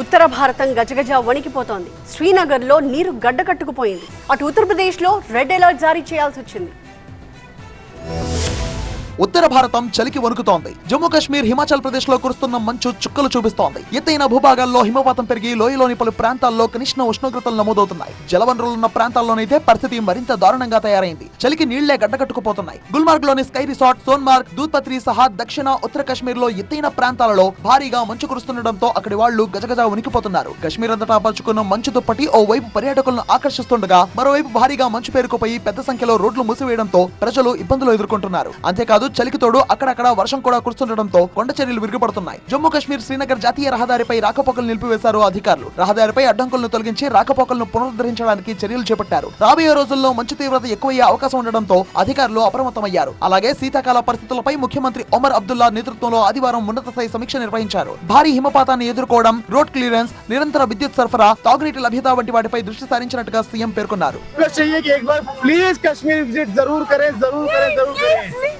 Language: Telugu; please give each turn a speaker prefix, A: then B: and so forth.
A: ఉత్తర భారతం గజగజ వణికిపోతోంది. శ్రీనగర్లో నీరు గడ్డకట్టుకుపోయింది. అటు ఉత్తరప్రదేశ్లో రెడ్ అలర్ట్ జారీ చేయాల్సి వచ్చింది.
B: ఉత్తర భారతం చలికి వణుకుతోంది. జమ్మూ కాశ్మీర్ హిమాచల్ ప్రదేశ్లో కురుస్తున్న మంచు చుక్కలు చూపిస్తోంది. ఎత్తైన భూభాగాల్లో హిమపాతం పెరిగి లోయలోని పలు ప్రాంతాల్లో కనిష్ట ఉష్ణోగ్రతలు నమోదవుతున్నాయి. జలవనరులున్న ప్రాంతాల్లోనైతే పరిస్థితి మరింత దారుణంగా తయారైంది. చలికి నీళ్ళే గడ్డకట్టుకుపోతున్నాయి. గుల్మార్గ్లోని స్కై రిసార్ట్ సోన్మార్గ్ దూత్పత్రి సహా దక్షిణ ఉత్తర కాశ్మీర్లో ఎత్తైన ప్రాంతాలలో భారీగా మంచు కురుస్తుండటంతో అక్కడి వాళ్ళు గజగజ వణికిపోతున్నారు. కాశ్మీర్ అంతటా పరుచుకున్న మంచు దుప్పటి ఓ వైపు పర్యాటకులను ఆకర్షిస్తుండగా మరోవైపు భారీగా మంచు పేరుకుపోయి పెద్ద సంఖ్యలో రోడ్లు మూసివేయడంతో ప్రజలు ఇబ్బందులు ఎదుర్కొంటున్నారు. అంతేకాదు పాటు చలికి తోడు అక్కడక్కడ వర్షం కూడా కురుస్తుండటంతో కొండ చర్యలు విరిగిపడుతున్నాయి. జమ్మూ కాశ్మీర్ శ్రీనగర్ జాతీయ రహదారిపై రాకపోకలు నిలిపివేశారు అధికారులు. రహదారిపై అడ్డంకులను తొలగించి రాకపోకలను పునరుద్ధరించడానికి చర్యలు చేపట్టారు. రాబోయే రోజుల్లో మంచు తీవ్రత ఎక్కువయ్యే అవకాశం ఉండడంతో అధికారులు అప్రమత్తమయ్యారు. అలాగే శీతాకాల పరిస్థితులపై ముఖ్యమంత్రి ఒమర్ అబ్దుల్లా నేతృత్వంలో ఆదివారం ఉన్నత స్థాయి సమీక్ష నిర్వహించారు. భారీ హిమపాతాన్ని ఎదుర్కోవడం రోడ్ క్లియరెన్స్ నిరంతర విద్యుత్ సరఫరా తాగునీటి లభ్యత వంటి వాటిపై దృష్టి సారించినట్టుగా సీఎం పేర్కొన్నారు.
C: ప్లీజ్ కశ్మీర్ విజిట్ జరూర్ కరే జరూర్ కరే జరూర్ కరే.